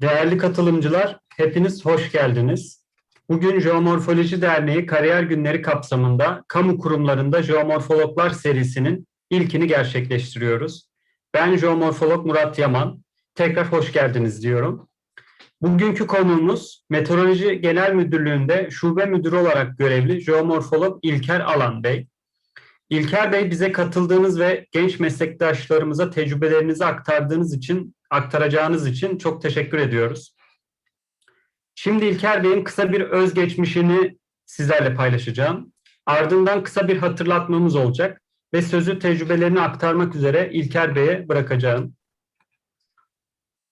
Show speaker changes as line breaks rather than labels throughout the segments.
Değerli katılımcılar, hepiniz hoş geldiniz. Bugün Jeomorfoloji Derneği Kariyer Günleri kapsamında kamu kurumlarında Jeomorfologlar serisinin ilkini gerçekleştiriyoruz. Ben Jeomorfolog Murat Yaman. Tekrar hoş geldiniz diyorum. Bugünkü konuğumuz Meteoroloji Genel Müdürlüğü'nde şube müdürü olarak görevli Jeomorfolog İlker Alan Bey. İlker Bey bize katıldığınız ve genç meslektaşlarımıza tecrübelerinizi aktardığınız için, aktaracağınız için çok teşekkür ediyoruz. Şimdi İlker Bey'in kısa bir özgeçmişini sizlerle paylaşacağım. Ardından kısa bir hatırlatmamız olacak ve sözü tecrübelerini aktarmak üzere İlker Bey'e bırakacağım.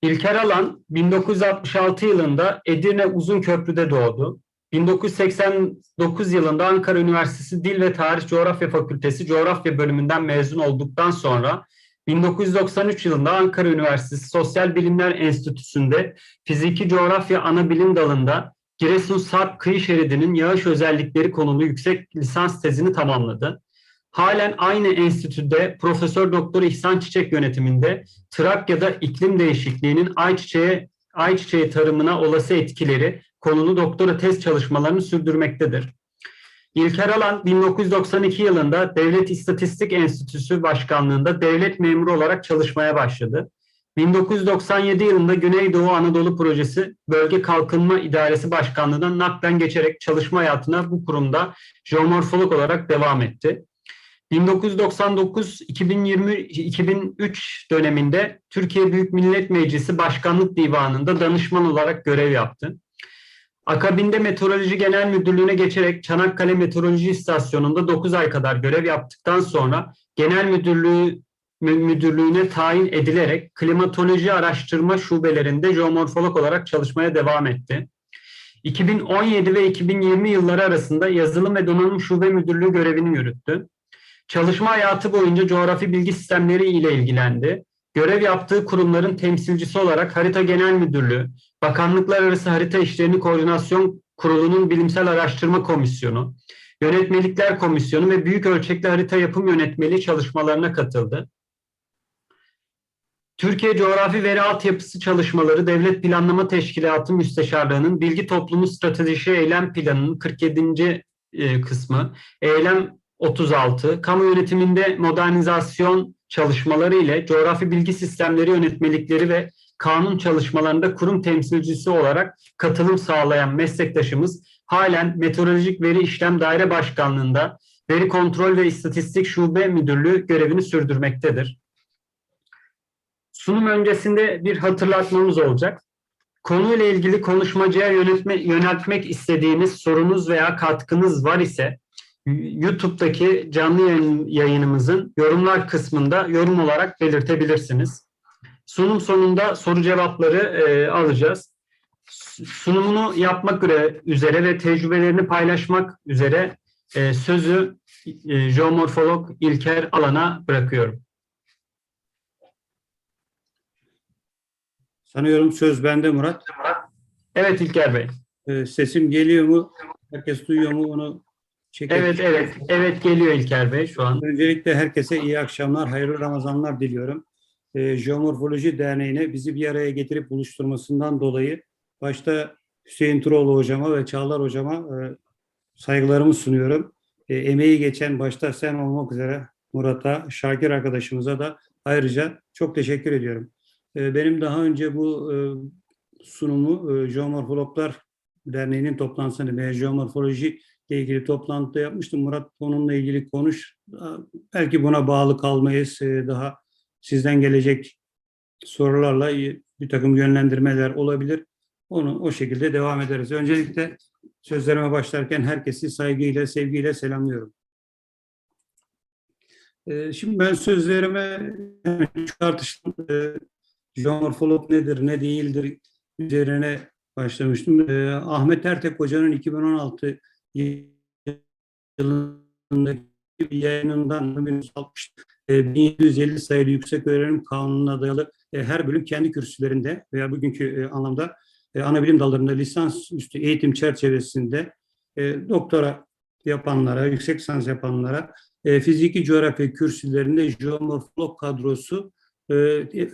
İlker Alan 1966 yılında Edirne Uzunköprü'de doğdu. 1989 yılında Ankara Üniversitesi Dil ve Tarih Coğrafya Fakültesi Coğrafya bölümünden mezun olduktan sonra 1993 yılında Ankara Üniversitesi Sosyal Bilimler Enstitüsü'nde Fiziki Coğrafya Anabilim Dalı'nda Giresun Sarp Kıyı Şeridi'nin yağış özellikleri konulu yüksek lisans tezini tamamladı. Halen aynı enstitüde Profesör Doktor İhsan Çiçek yönetiminde Trakya'da iklim değişikliğinin ayçiçeği, ayçiçeği tarımına olası etkileri konulu doktora tez çalışmalarını sürdürmektedir. İlker Alan 1992 yılında Devlet İstatistik Enstitüsü Başkanlığında devlet memuru olarak çalışmaya başladı. 1997 yılında Güneydoğu Anadolu Projesi Bölge Kalkınma İdaresi Başkanlığı'ndan naklen geçerek çalışma hayatına bu kurumda jeomorfolog olarak devam etti. 1999-2020-2003 döneminde Türkiye Büyük Millet Meclisi Başkanlık Divanı'nda danışman olarak görev yaptı. Akabinde Meteoroloji Genel Müdürlüğü'ne geçerek Çanakkale Meteoroloji İstasyonu'nda 9 ay kadar görev yaptıktan sonra Genel Müdürlüğü Müdürlüğü'ne tayin edilerek klimatoloji araştırma şubelerinde jeomorfolog olarak çalışmaya devam etti. 2017 ve 2020 yılları arasında yazılım ve donanım şube müdürlüğü görevini yürüttü. Çalışma hayatı boyunca coğrafi bilgi sistemleri ile ilgilendi. Görev yaptığı kurumların temsilcisi olarak Harita Genel Müdürlüğü, Bakanlıklar Arası Harita İşlerini Koordinasyon Kurulu'nun Bilimsel Araştırma Komisyonu, Yönetmelikler Komisyonu ve Büyük Ölçekli Harita Yapım Yönetmeliği çalışmalarına katıldı. Türkiye Coğrafi Veri Altyapısı Çalışmaları Devlet Planlama Teşkilatı Müsteşarlığı'nın Bilgi Toplumu Strateji Eylem Planı'nın 47. e, kısmı, Eylem 36, kamu yönetiminde modernizasyon çalışmaları ile coğrafi bilgi sistemleri yönetmelikleri ve kanun çalışmalarında kurum temsilcisi olarak katılım sağlayan meslektaşımız halen Meteorolojik Veri İşlem Daire Başkanlığı'nda Veri Kontrol ve İstatistik Şube Müdürlüğü görevini sürdürmektedir. Sunum öncesinde bir hatırlatmamız olacak. Konuyla ilgili konuşmacıya yönetme, yöneltmek istediğiniz sorunuz veya katkınız var ise YouTube'daki canlı yayın, yayınımızın yorumlar kısmında yorum olarak belirtebilirsiniz. Sunum sonunda soru cevapları e, alacağız. Sunumunu yapmak üzere ve tecrübelerini paylaşmak üzere e, sözü e, jeomorfolog İlker Alan'a bırakıyorum.
Sanıyorum söz bende Murat.
Evet İlker Bey.
Ee, sesim geliyor mu? Herkes duyuyor mu? Onu çekelim.
Evet, evet, evet geliyor İlker Bey şu an.
Öncelikle herkese iyi akşamlar, hayırlı Ramazanlar diliyorum. Ee, Jeomorfoloji Derneği'ne bizi bir araya getirip buluşturmasından dolayı başta Hüseyin Turoğlu hocama ve Çağlar hocama e, saygılarımı sunuyorum. E, emeği geçen başta sen olmak üzere Murat'a, Şakir arkadaşımıza da ayrıca çok teşekkür ediyorum. E, benim daha önce bu e, sunumu e, Jeomorfologlar Derneği'nin toplantısında ve jeomorfoloji ile ilgili toplantıda yapmıştım. Murat onunla ilgili konuş. Belki buna bağlı kalmayız. E, Daha sizden gelecek sorularla bir takım yönlendirmeler olabilir. Onu o şekilde devam ederiz. Öncelikle sözlerime başlarken herkesi saygıyla, sevgiyle selamlıyorum. E, Şimdi ben sözlerime tartıştım. E, Jeomorfolog nedir, ne değildir üzerine başlamıştım. Ee, Ahmet Ertek Hoca'nın 2016 yılındaki bir yayınından 1960 e, 1750 sayılı Yüksek Öğrenim Kanunu'na dayalı e, her bölüm kendi kürsülerinde veya bugünkü e, anlamda e, ana bilim dallarında lisans üstü eğitim çerçevesinde e, doktora yapanlara, yüksek lisans yapanlara e, fiziki coğrafya kürsülerinde jeomorfolog kadrosu e,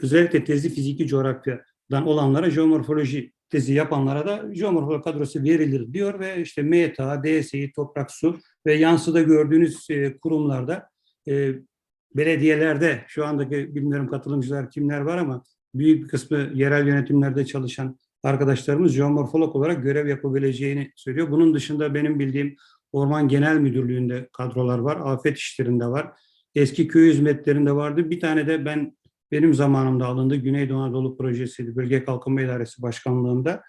özellikle tezli fiziki coğrafya olanlara jeomorfoloji tezi yapanlara da jeomorfoloji kadrosu verilir diyor ve işte META, DSİ, Toprak Su ve yansıda gördüğünüz e, kurumlarda e, belediyelerde şu andaki bilmiyorum katılımcılar kimler var ama büyük bir kısmı yerel yönetimlerde çalışan arkadaşlarımız jeomorfolog olarak görev yapabileceğini söylüyor. Bunun dışında benim bildiğim Orman Genel Müdürlüğü'nde kadrolar var, afet işlerinde var. Eski köy hizmetlerinde vardı. Bir tane de ben benim zamanımda alındı. Güneydoğu Anadolu Projesi Bölge Kalkınma İdaresi Başkanlığında.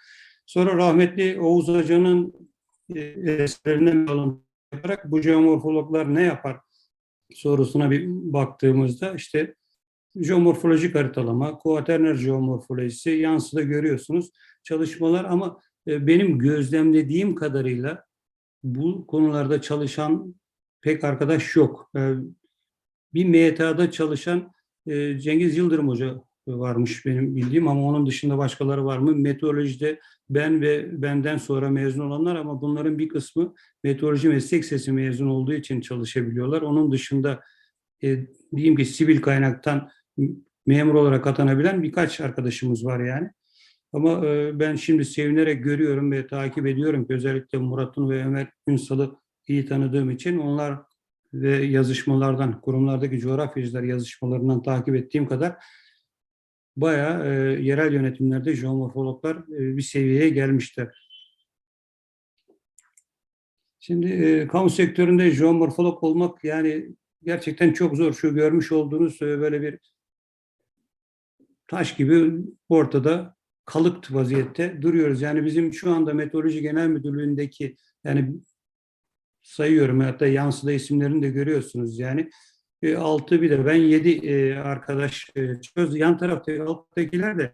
Sonra rahmetli Oğuz Hoca'nın e, eserlerinden alıntı yaparak bu jeomorfologlar ne yapar sorusuna bir baktığımızda işte jeomorfolojik haritalama, kuaterner jeomorfolojisi yansıda görüyorsunuz çalışmalar ama e, benim gözlemlediğim kadarıyla bu konularda çalışan pek arkadaş yok. E, Bir MTA'da çalışan e, Cengiz Yıldırım Hoca varmış benim bildiğim ama onun dışında başkaları var mı? Meteorolojide ben ve benden sonra mezun olanlar ama bunların bir kısmı meteoroloji meslek sesi mezun olduğu için çalışabiliyorlar. Onun dışında e, diyeyim ki sivil kaynaktan memur olarak atanabilen birkaç arkadaşımız var yani. Ama e, ben şimdi sevinerek görüyorum ve takip ediyorum ki özellikle Murat'ın ve Ömer Ünsal'ı iyi tanıdığım için onlar ve yazışmalardan, kurumlardaki coğrafyacılar yazışmalarından takip ettiğim kadar bayağı e, yerel yönetimlerde jeomorfologlar e, bir seviyeye gelmişler. Şimdi e, kamu sektöründe jeomorfolog olmak yani gerçekten çok zor. Şu görmüş olduğunuz e, böyle bir taş gibi ortada kalık vaziyette duruyoruz. Yani bizim şu anda Meteoroloji Genel Müdürlüğü'ndeki yani sayıyorum hatta yansıda isimlerini de görüyorsunuz yani. E, altı bir de ben yedi e, arkadaş e, çöz. Yan taraftaki alttakiler de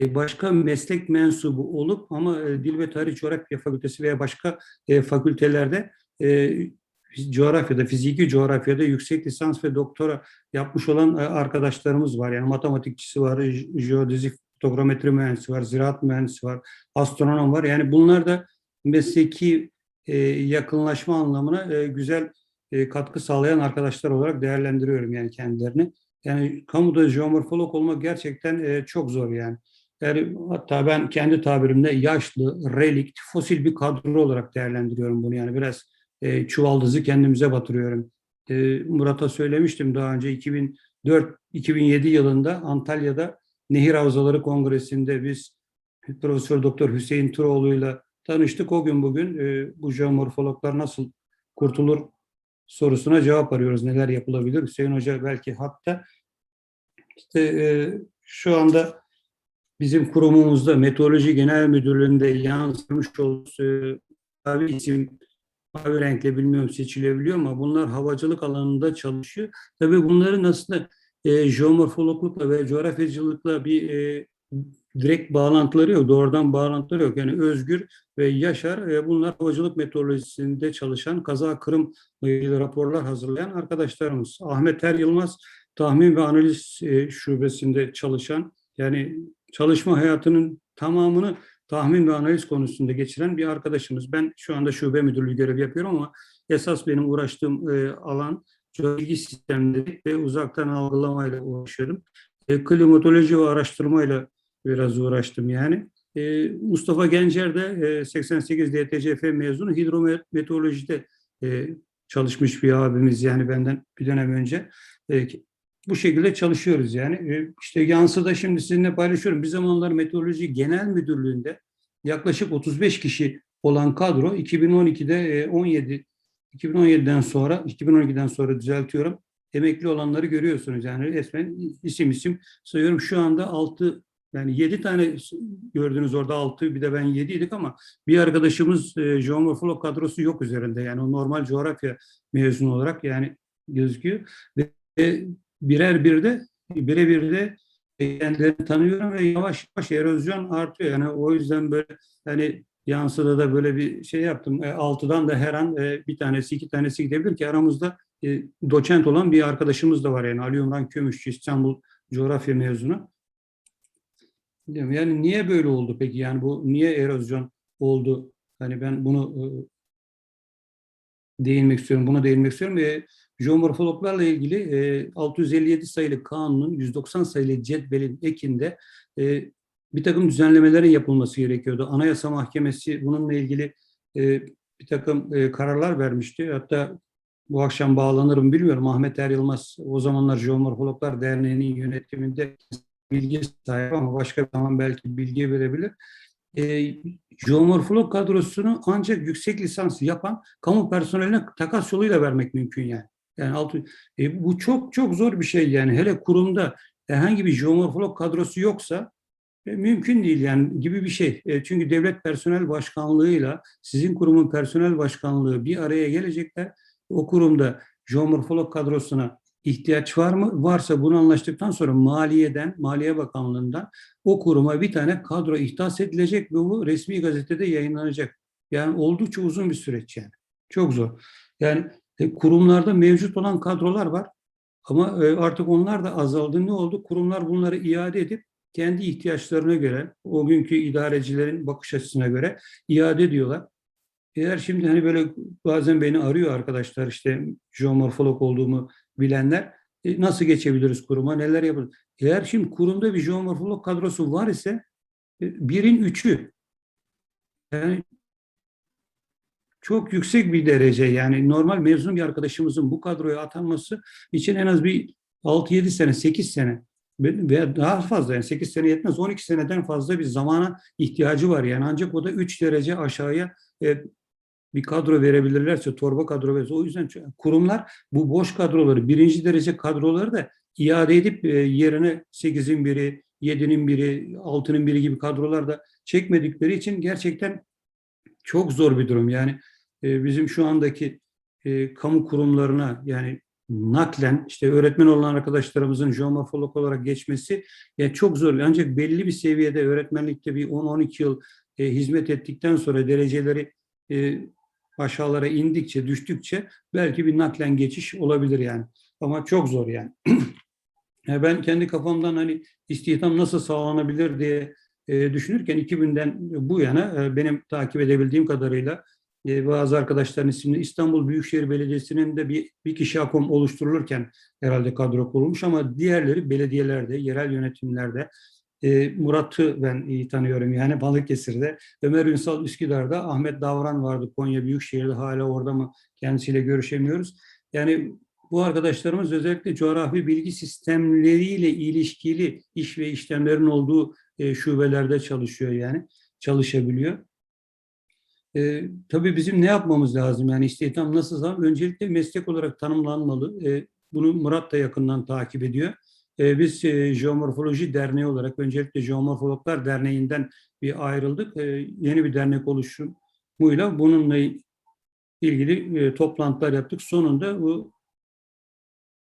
e, başka meslek mensubu olup ama e, Dil ve Tarih Coğrafya Fakültesi veya başka e, fakültelerde e, coğrafyada, fiziki coğrafyada yüksek lisans ve doktora yapmış olan e, arkadaşlarımız var. Yani matematikçisi var, j- jeodezi, fotogrametri mühendisi var, ziraat mühendisi var, astronom var. Yani bunlar da mesleki yakınlaşma anlamına e, güzel e, katkı sağlayan arkadaşlar olarak değerlendiriyorum yani kendilerini. Yani kamuda jeomorfolog olmak gerçekten e, çok zor yani. Yani hatta ben kendi tabirimde yaşlı, relikt, fosil bir kadro olarak değerlendiriyorum bunu. Yani biraz e, çuvaldızı kendimize batırıyorum. E, Murat'a söylemiştim daha önce 2004-2007 yılında Antalya'da Nehir Havzaları Kongresi'nde biz Profesör Doktor Hüseyin Turoğlu'yla tanıştık. O gün bugün e, bu jeomorfologlar nasıl kurtulur sorusuna cevap arıyoruz. Neler yapılabilir? Hüseyin Hoca belki hatta işte e, şu anda bizim kurumumuzda Meteoroloji Genel Müdürlüğü'nde yansımış olduğu mavi isim mavi renkle bilmiyorum seçilebiliyor ama bunlar havacılık alanında çalışıyor. Tabii bunların aslında e, jeomorfologlukla ve coğrafyacılıkla bir e, direkt bağlantıları yok, doğrudan bağlantıları yok. Yani Özgür ve Yaşar e, bunlar havacılık meteorolojisinde çalışan kaza kırım ilgili raporlar hazırlayan arkadaşlarımız. Ahmet Er Yılmaz tahmin ve analiz e, şubesinde çalışan yani çalışma hayatının tamamını tahmin ve analiz konusunda geçiren bir arkadaşımız. Ben şu anda şube müdürlüğü görevi yapıyorum ama esas benim uğraştığım e, alan bilgi sistemleri ve uzaktan algılamayla uğraşıyorum. Klimatoloji ve araştırmayla biraz uğraştım yani. E, Mustafa Gencer de e, 88 DTCF mezunu hidrometeorolojide e, çalışmış bir abimiz yani benden bir dönem önce. E, bu şekilde çalışıyoruz yani. E, işte Yansı'da şimdi sizinle paylaşıyorum. Bir zamanlar Meteoroloji Genel Müdürlüğü'nde yaklaşık 35 kişi olan kadro 2012'de e, 17 2017'den sonra 2012'den sonra düzeltiyorum. Emekli olanları görüyorsunuz yani resmen isim isim sayıyorum. Şu anda 6 yani 7 tane gördünüz orada 6 bir de ben 7 idik ama bir arkadaşımız e, jeomorfolog kadrosu yok üzerinde. Yani o normal coğrafya mezunu olarak yani gözüküyor. Ve e, birer bir de birebir de kendilerini tanıyorum ve yavaş yavaş erozyon artıyor. Yani o yüzden böyle hani yansıda da böyle bir şey yaptım. E, altıdan da her an e, bir tanesi iki tanesi gidebilir ki aramızda e, doçent olan bir arkadaşımız da var yani Ali Umran Kömüşçü İstanbul coğrafya mezunu. Yani niye böyle oldu peki? Yani bu niye erozyon oldu? Hani ben bunu e, değinmek istiyorum. Buna değinmek istiyorum. E, jeomorfologlarla ilgili e, 657 sayılı kanunun 190 sayılı cetvelin ekinde e, bir takım düzenlemelerin yapılması gerekiyordu. Anayasa Mahkemesi bununla ilgili e, bir takım e, kararlar vermişti. Hatta bu akşam bağlanırım bilmiyorum. Ahmet Er Yılmaz o zamanlar Jeomorfologlar Derneği'nin yönetiminde bilgi sahibi ama başka bir zaman belki bilgi verebilir. E, jeomorfolog kadrosunu ancak yüksek lisans yapan kamu personeline takas yoluyla vermek mümkün yani. Yani altı, e, bu çok çok zor bir şey yani. Hele kurumda herhangi bir jeomorfolog kadrosu yoksa e, mümkün değil yani gibi bir şey. E, çünkü devlet personel başkanlığıyla sizin kurumun personel başkanlığı bir araya gelecekler. O kurumda jeomorfolog kadrosuna ihtiyaç var mı? Varsa bunu anlaştıktan sonra maliyeden, Maliye Bakanlığı'ndan o kuruma bir tane kadro ihtas edilecek ve bu resmi gazetede yayınlanacak. Yani oldukça uzun bir süreç yani. Çok zor. Yani e, kurumlarda mevcut olan kadrolar var ama e, artık onlar da azaldı. Ne oldu? Kurumlar bunları iade edip kendi ihtiyaçlarına göre, o günkü idarecilerin bakış açısına göre iade ediyorlar. Eğer şimdi hani böyle bazen beni arıyor arkadaşlar işte jeomorfolog olduğumu bilenler e, nasıl geçebiliriz kuruma, neler yapılır? Eğer şimdi kurumda bir jeomorfolog kadrosu var ise e, birin üçü yani çok yüksek bir derece yani normal mezun bir arkadaşımızın bu kadroya atanması için en az bir 6-7 sene, 8 sene veya daha fazla yani 8 sene yetmez 12 seneden fazla bir zamana ihtiyacı var yani ancak o da 3 derece aşağıya e, bir kadro verebilirlerse torba kadro verirse o yüzden kurumlar bu boş kadroları birinci derece kadroları da iade edip e, yerine 8'in biri 7'nin biri 6'nın biri gibi kadrolar da çekmedikleri için gerçekten çok zor bir durum yani e, bizim şu andaki e, kamu kurumlarına yani naklen işte öğretmen olan arkadaşlarımızın jeomorfolog olarak geçmesi yani çok zor. Ancak belli bir seviyede öğretmenlikte bir 10-12 yıl hizmet ettikten sonra dereceleri aşağılara indikçe, düştükçe belki bir naklen geçiş olabilir yani. Ama çok zor yani. yani ben kendi kafamdan hani istihdam nasıl sağlanabilir diye e, düşünürken 2000'den bu yana e, benim takip edebildiğim kadarıyla e, bazı arkadaşların ismini İstanbul Büyükşehir Belediyesi'nin de bir, bir kişi akom oluşturulurken herhalde kadro kurulmuş ama diğerleri belediyelerde, yerel yönetimlerde e, Murat'ı ben iyi tanıyorum yani Balıkesir'de. Ömer Ünsal Üsküdar'da, Ahmet Davran vardı Konya Büyükşehir'de hala orada mı kendisiyle görüşemiyoruz. Yani bu arkadaşlarımız özellikle coğrafi bilgi sistemleriyle ilişkili iş ve işlemlerin olduğu e, şubelerde çalışıyor yani çalışabiliyor. E, tabii bizim ne yapmamız lazım? Yani istihdam nasıl zaman? Öncelikle meslek olarak tanımlanmalı. E, bunu Murat da yakından takip ediyor. E, biz e, Jeomorfoloji Derneği olarak öncelikle Jeomorfologlar Derneği'nden bir ayrıldık. E, yeni bir dernek oluşumuyla bununla ilgili e, toplantılar yaptık. Sonunda bu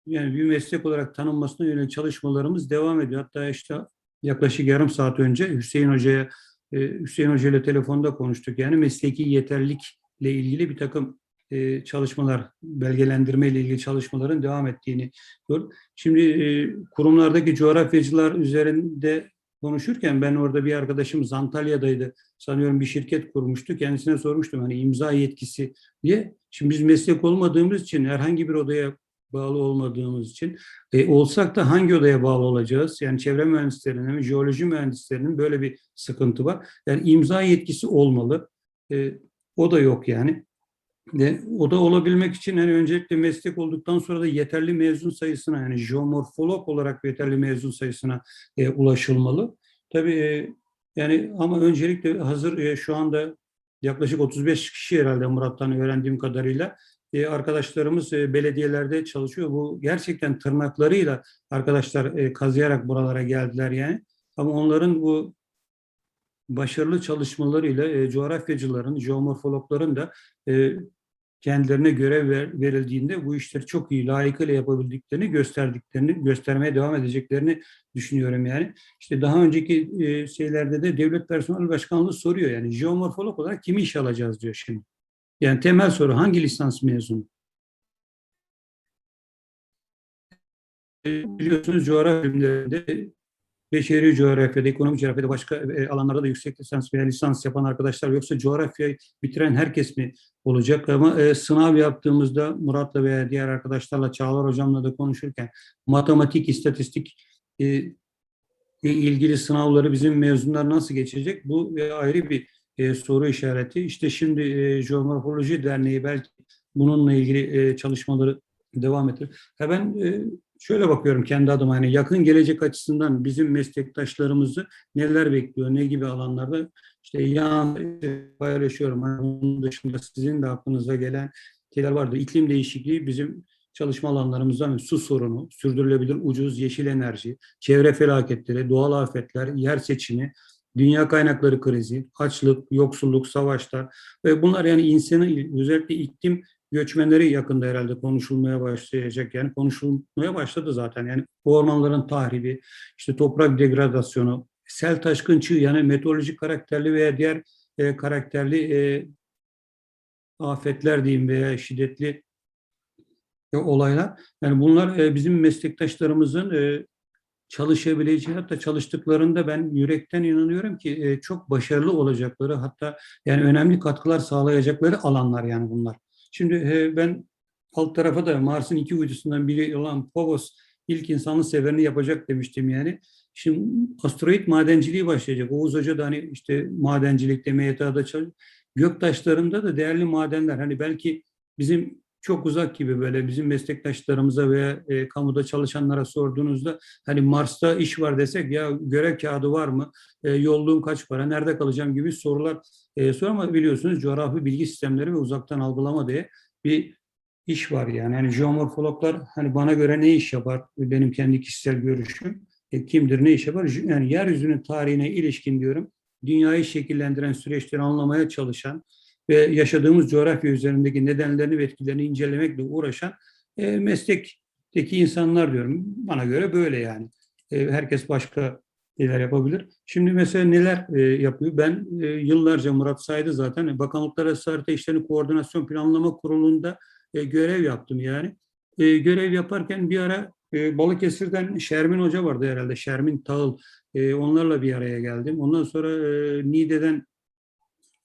yani bir meslek olarak tanınmasına yönelik çalışmalarımız devam ediyor. Hatta işte yaklaşık yarım saat önce Hüseyin Hoca'ya e, Hüseyin Hoca ile telefonda konuştuk. Yani mesleki yeterlilikle ilgili bir takım e, çalışmalar, belgelendirme ile ilgili çalışmaların devam ettiğini gördüm. Şimdi e, kurumlardaki coğrafyacılar üzerinde konuşurken ben orada bir arkadaşımız Antalya'daydı. Sanıyorum bir şirket kurmuştu. Kendisine sormuştum hani imza yetkisi diye. Şimdi biz meslek olmadığımız için herhangi bir odaya bağlı olmadığımız için e, olsak da hangi odaya bağlı olacağız? Yani çevre mühendislerinin, jeoloji mühendislerinin böyle bir sıkıntı var. Yani imza yetkisi olmalı. E, o da yok yani. Ve o da olabilmek için yani öncelikle meslek olduktan sonra da yeterli mezun sayısına yani jeomorfolog olarak yeterli mezun sayısına e, ulaşılmalı. Tabii e, yani ama öncelikle hazır e, şu anda yaklaşık 35 kişi herhalde Murat'tan öğrendiğim kadarıyla e, arkadaşlarımız e, belediyelerde çalışıyor. Bu gerçekten tırnaklarıyla arkadaşlar e, kazıyarak buralara geldiler yani. Ama onların bu başarılı çalışmalarıyla e, coğrafyacıların, jeomorfologların da e, kendilerine görev ver, verildiğinde bu işleri çok iyi, layıkıyla yapabildiklerini gösterdiklerini, göstermeye devam edeceklerini düşünüyorum yani. İşte daha önceki e, şeylerde de devlet personel başkanlığı soruyor yani jeomorfolog olarak kimi iş alacağız diyor şimdi. Yani temel soru hangi lisans mezunu? E, biliyorsunuz coğrafya bilimlerinde beşeri coğrafyada, ekonomi coğrafyada başka e, alanlarda da yüksek lisans veya lisans yapan arkadaşlar yoksa coğrafyayı bitiren herkes mi olacak? Ama e, sınav yaptığımızda Murat'la veya diğer arkadaşlarla Çağlar Hocam'la da konuşurken matematik, istatistik e, ilgili sınavları bizim mezunlar nasıl geçecek? Bu e, ayrı bir e, soru işareti. İşte şimdi e, Jeomorfoloji Derneği belki bununla ilgili e, çalışmaları devam ettirir. Ha ben e, şöyle bakıyorum kendi adıma hani yakın gelecek açısından bizim meslektaşlarımızı neler bekliyor, ne gibi alanlarda işte yan paylaşıyorum. Hani Bunun dışında sizin de aklınıza gelen şeyler vardı. İklim değişikliği bizim çalışma alanlarımızdan su sorunu, sürdürülebilir ucuz yeşil enerji, çevre felaketleri, doğal afetler, yer seçimi, dünya kaynakları krizi, açlık, yoksulluk, savaşlar ve bunlar yani insanın özellikle iklim göçmenleri yakında herhalde konuşulmaya başlayacak. Yani konuşulmaya başladı zaten. Yani ormanların tahribi, işte toprak degradasyonu, sel taşkın çığ yani meteorolojik karakterli veya diğer e, karakterli e, afetler diyeyim veya şiddetli e, olaylar. Yani bunlar e, bizim meslektaşlarımızın e, çalışabileceği hatta çalıştıklarında ben yürekten inanıyorum ki e, çok başarılı olacakları hatta yani önemli katkılar sağlayacakları alanlar yani bunlar. Şimdi e, ben alt tarafa da Mars'ın iki uydusundan biri olan Phobos ilk insanlı seferini yapacak demiştim yani. Şimdi asteroid madenciliği başlayacak. Oğuz Hoca da hani işte madencilikte, MYTA'da çalışıyor. Göktaşlarında da değerli madenler. Hani belki bizim çok uzak gibi böyle bizim meslektaşlarımıza veya e, kamuda çalışanlara sorduğunuzda hani Mars'ta iş var desek ya görev kağıdı var mı? E, yolluğum kaç para? Nerede kalacağım gibi sorular e, sor ama biliyorsunuz coğrafi bilgi sistemleri ve uzaktan algılama diye bir iş var yani. Hani jeomorfologlar hani bana göre ne iş yapar? Benim kendi kişisel görüşüm. E, kimdir, ne iş yapar? Yani yeryüzünün tarihine ilişkin diyorum. Dünyayı şekillendiren süreçleri anlamaya çalışan ve yaşadığımız coğrafya üzerindeki nedenlerini ve etkilerini incelemekle uğraşan e, meslekteki insanlar diyorum. Bana göre böyle yani. E, herkes başka şeyler yapabilir. Şimdi mesela neler e, yapıyor? Ben e, yıllarca Murat saydı zaten. Bakanlıklar Arası Harita İşleri Koordinasyon Planlama Kurulu'nda e, görev yaptım yani. E, görev yaparken bir ara e, Balıkesir'den Şermin Hoca vardı herhalde. Şermin Tağıl. E, onlarla bir araya geldim. Ondan sonra e, Niğde'den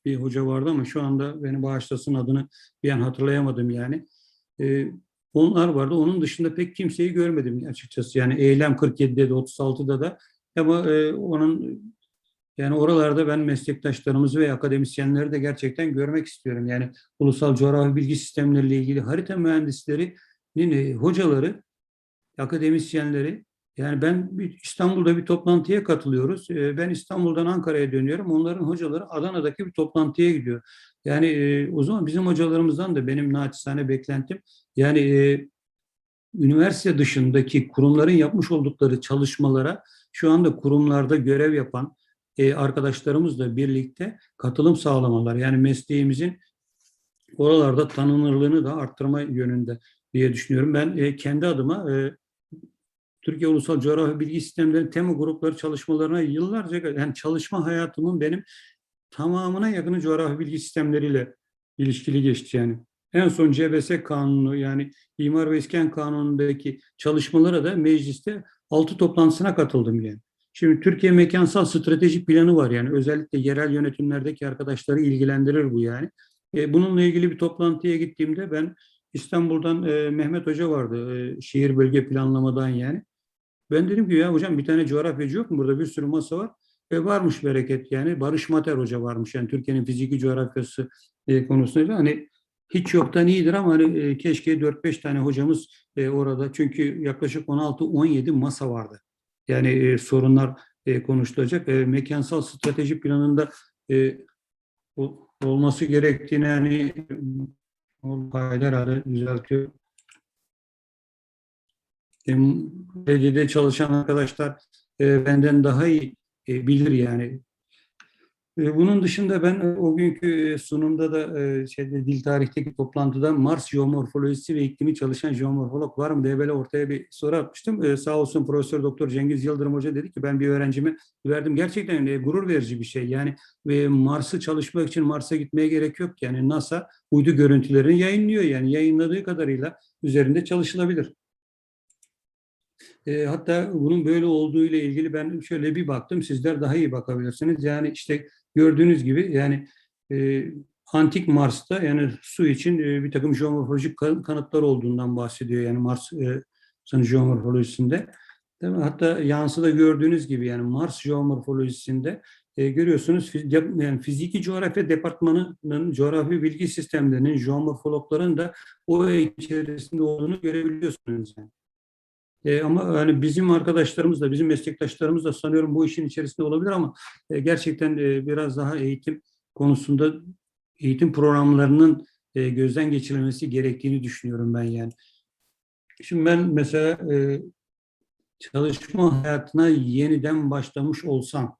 bir hoca vardı ama şu anda beni bağışlasın adını bir an hatırlayamadım yani. E, onlar vardı. Onun dışında pek kimseyi görmedim açıkçası. Yani Eylem 47'de de 36'da da ama e, onun yani oralarda ben meslektaşlarımızı ve akademisyenleri de gerçekten görmek istiyorum. Yani ulusal coğrafi bilgi sistemleriyle ilgili harita mühendislerinin e, hocaları, akademisyenleri yani ben bir, İstanbul'da bir toplantıya katılıyoruz. E, ben İstanbul'dan Ankara'ya dönüyorum. Onların hocaları Adana'daki bir toplantıya gidiyor. Yani e, o zaman bizim hocalarımızdan da benim naçizane beklentim yani üniversite dışındaki kurumların yapmış oldukları çalışmalara şu anda kurumlarda görev yapan e, arkadaşlarımızla birlikte katılım sağlamalar. Yani mesleğimizin oralarda tanınırlığını da arttırma yönünde diye düşünüyorum. Ben e, kendi adıma e, Türkiye Ulusal Coğrafya Bilgi Sistemleri tema grupları çalışmalarına yıllarca yani çalışma hayatımın benim tamamına yakını coğrafi bilgi sistemleriyle ilişkili geçti yani. En son CBS kanunu yani İmar ve İskan Kanunu'ndaki çalışmalara da mecliste altı toplantısına katıldım yani. Şimdi Türkiye Mekansal Strateji Planı var yani özellikle yerel yönetimlerdeki arkadaşları ilgilendirir bu yani. E, bununla ilgili bir toplantıya gittiğimde ben İstanbul'dan e, Mehmet Hoca vardı e, şehir bölge planlamadan yani. Ben dedim ki ya hocam bir tane coğrafyacı yok mu burada bir sürü masa var. E, varmış bereket yani Barış Mater Hoca varmış yani Türkiye'nin fiziki coğrafyası e, konusunda hani hiç yoktan iyidir ama hani, e, keşke 4-5 tane hocamız e, orada çünkü yaklaşık 16-17 masa vardı. Yani e, sorunlar konuşulacak. Mekansal strateji planında olması gerektiğini yani o herhalde düzeltiyor. E, belediyede çalışan arkadaşlar benden daha iyi bilir yani. E, bunun dışında ben e, o günkü e, sunumda da e, şeyde dil tarihteki toplantıda Mars jeomorfolojisi ve iklimi çalışan jeomorfolog var mı diye böyle ortaya bir soru atmıştım. E, sağ olsun Profesör Doktor Cengiz Yıldırım Hoca dedi ki ben bir öğrencime verdim. Gerçekten gurur verici bir şey. Yani Mars'ı çalışmak için Mars'a gitmeye gerek yok. Yani NASA uydu görüntülerini yayınlıyor. Yani yayınladığı kadarıyla üzerinde çalışılabilir. E, hatta bunun böyle olduğu ile ilgili ben şöyle bir baktım. Sizler daha iyi bakabilirsiniz. Yani işte gördüğünüz gibi yani e, antik Mars'ta yani su için e, bir takım jeomorfolojik kanıtlar olduğundan bahsediyor. Yani Mars e, jeomorfolojisinde. Değil mi? Hatta yansıda gördüğünüz gibi yani Mars jeomorfolojisinde e, görüyorsunuz yani fiziki coğrafya departmanının coğrafi bilgi sistemlerinin jeomorfologların da o içerisinde olduğunu görebiliyorsunuz yani. E, ama yani bizim arkadaşlarımız da bizim meslektaşlarımız da sanıyorum bu işin içerisinde olabilir ama e, gerçekten e, biraz daha eğitim konusunda eğitim programlarının e, gözden geçirilmesi gerektiğini düşünüyorum ben yani. Şimdi ben mesela e, çalışma hayatına yeniden başlamış olsam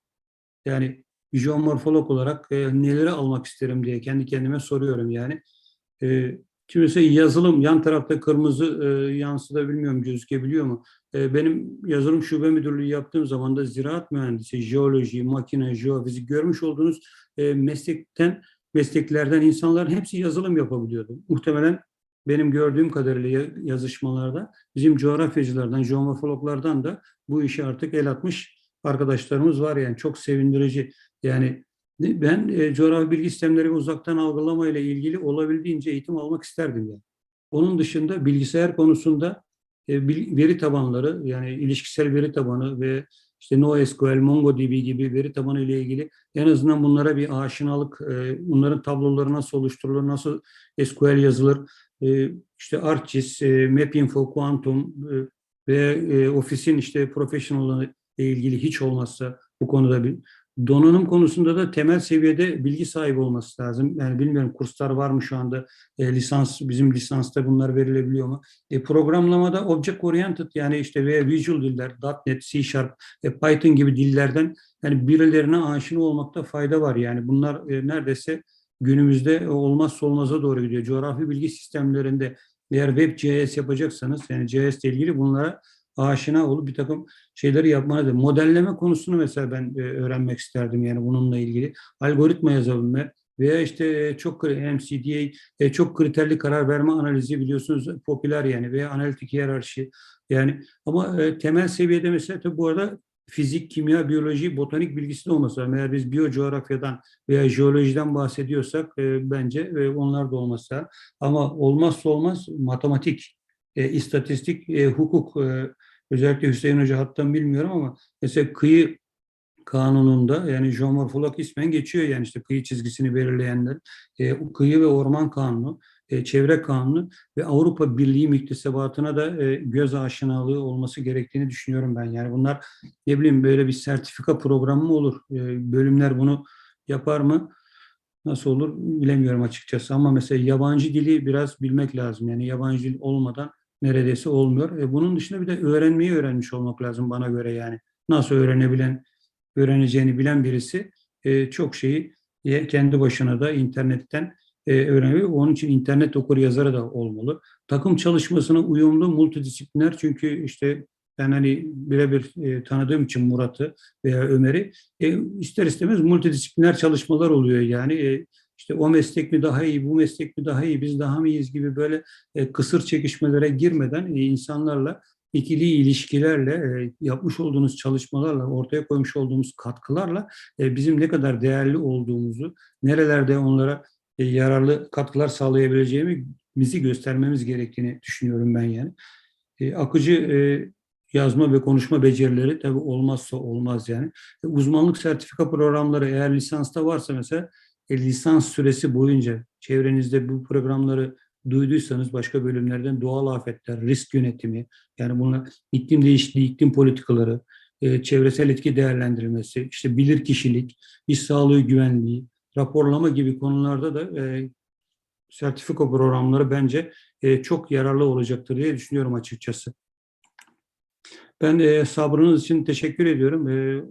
yani jeomorfolog olarak e, neleri almak isterim diye kendi kendime soruyorum yani. E, mesela yazılım yan tarafta kırmızı e, yansıda bilmiyorum gözükebiliyor mu? E, benim yazılım şube müdürlüğü yaptığım zaman da ziraat mühendisi, jeoloji, makine, jeofizik görmüş olduğunuz e, meslekten mesleklerden insanların hepsi yazılım yapabiliyordu. Muhtemelen benim gördüğüm kadarıyla ya- yazışmalarda bizim coğrafyacılardan, jeomorfologlardan da bu işe artık el atmış arkadaşlarımız var yani çok sevindirici. Yani ben e, coğrafi bilgi sistemleri uzaktan algılama ile ilgili olabildiğince eğitim almak isterdim yani. Onun dışında bilgisayar konusunda e, veri tabanları yani ilişkisel veri tabanı ve işte NoSQL, MongoDB gibi veri tabanı ile ilgili en azından bunlara bir aşinalık, e, bunların tabloları nasıl oluşturulur, nasıl SQL yazılır, e, işte ArcGIS, e, MapInfo, Quantum e, ve e, Office'in işte professional ile ilgili hiç olmazsa bu konuda bir donanım konusunda da temel seviyede bilgi sahibi olması lazım. Yani bilmiyorum kurslar var mı şu anda e, lisans bizim lisansta bunlar verilebiliyor mu? E, programlamada object oriented yani işte veya visual diller .NET, C Sharp, e, Python gibi dillerden yani birilerine aşina olmakta fayda var. Yani bunlar e, neredeyse günümüzde olmazsa olmaza doğru gidiyor. Coğrafi bilgi sistemlerinde eğer WebGIS yapacaksanız yani GIS ile ilgili bunlara aşina olup bir takım şeyleri yapmanız. Modelleme konusunu mesela ben e, öğrenmek isterdim yani bununla ilgili. Algoritma yazabilme veya işte e, çok MCDA e, çok kriterli karar verme analizi biliyorsunuz popüler yani veya analitik hiyerarşi yani ama temel seviyede mesela tabii bu arada fizik, kimya, biyoloji, botanik bilgisi de olması lazım. Eğer biz biyocoğrafyadan veya jeolojiden bahsediyorsak e, bence e, onlar da olması lazım. Ama olmazsa olmaz matematik, e, istatistik, e, hukuk, e, özellikle Hüseyin Hoca hattan bilmiyorum ama mesela kıyı kanununda yani jeomorfolog ismen geçiyor yani işte kıyı çizgisini belirleyenler, e, kıyı ve orman kanunu, e, çevre kanunu ve Avrupa Birliği müktesebatına da e, göz aşinalığı olması gerektiğini düşünüyorum ben. Yani bunlar ne bileyim böyle bir sertifika programı mı olur? E, bölümler bunu yapar mı? Nasıl olur bilemiyorum açıkçası ama mesela yabancı dili biraz bilmek lazım. Yani yabancı dil olmadan neredeyse olmuyor. E, bunun dışında bir de öğrenmeyi öğrenmiş olmak lazım bana göre yani. Nasıl öğrenebilen, öğreneceğini bilen birisi e, çok şeyi kendi başına da internetten e, öğreniyor. Onun için internet okur yazarı da olmalı. Takım çalışmasına uyumlu, multidisipliner çünkü işte ben hani birebir e, tanıdığım için Murat'ı veya Ömer'i e, ister istemez multidisipliner çalışmalar oluyor yani. E, işte o meslek mi daha iyi, bu meslek mi daha iyi, biz daha mı iyiyiz gibi böyle e, kısır çekişmelere girmeden e, insanlarla ikili ilişkilerle e, yapmış olduğunuz çalışmalarla ortaya koymuş olduğumuz katkılarla e, bizim ne kadar değerli olduğumuzu nerelerde onlara e, yararlı katkılar sağlayabileceğimizi göstermemiz gerektiğini düşünüyorum ben yani. E, akıcı e, yazma ve konuşma becerileri tabii olmazsa olmaz yani. E, uzmanlık sertifika programları eğer lisansta varsa mesela lisans süresi boyunca çevrenizde bu programları duyduysanız başka bölümlerden doğal afetler, risk yönetimi, yani bunlar iklim değişikliği, iklim politikaları, e, çevresel etki değerlendirilmesi, işte bilir kişilik, iş sağlığı güvenliği, raporlama gibi konularda da e, sertifika programları bence e, çok yararlı olacaktır diye düşünüyorum açıkçası. Ben e, sabrınız için teşekkür ediyorum. E,